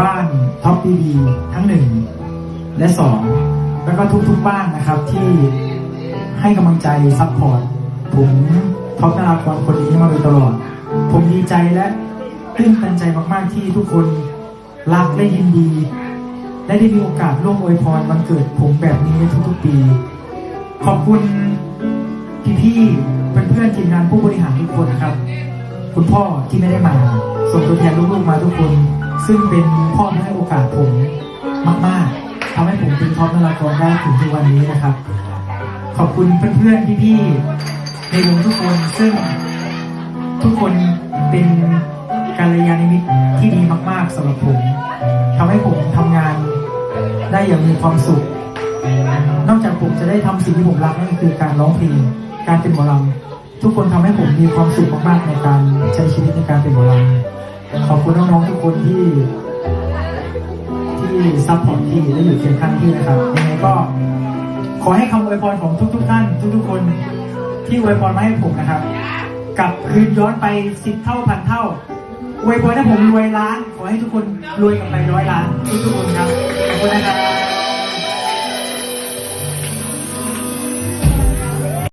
บ้านท็อปดีดีทั้งหนึ่งและสองแล้วก็ทุกๆบ้านนะครับที่ให้กำลังใจซัพพอร์ตผมท็อปนารากรคนนี้มาโดยตลอด ผมดีใจและตื้นตันใจมากๆที่ทุกคนรักและยินดี และได้มีโอกาสร่วมอวยพรวันเกิดผมแบบนี้ทุกๆปี ขอบคุณพี่ๆเพื่อนๆทีมงานผู้บริหารทุกคนนะครับ คุณพ่อที่ไม่ได้มา ส่งตัวแทนลูกๆมาทุกคน ซึ่งเป็นพ่อที่ให้โอกาสผมมาก ๆทำให้ผมเป็นท็อปนารากรได้ถึงทุกวันนี้นะครับ ขอบคุณเพื่อนๆพี่ๆในวงทุกคนซึ่งทุกคนเป็นกัลยาณมิตรที่ดีมาก ๆสำหรับผมทำให้ผมทำงานได้อย่างมีความสุข นอกจากผมจะได้ทำสิ่งที่ผมรักนั่นคือการร้องเพลง การเป็นหมอลำทุกคนทำให้ผมมีความสุขมาก ๆ ในการใช้ชีวิต ขอบคุณน้องๆทุกคนที่ ที่ซัพพอร์ตที่และอยู่เคียงข้างที่นะครับยังไงก็ขอให้คำอวยพรของทุกๆท่านทุกๆคนที่อวยพรมาให้ผมนะครับกลับคืนย้อนไปสิบเท่าพันเท่าอวยพรให้ผมรวยล้าน ขอให้ทุกคนรวยกลับไปร้อยล้านทุกๆคนครับขอบคุณนะครับ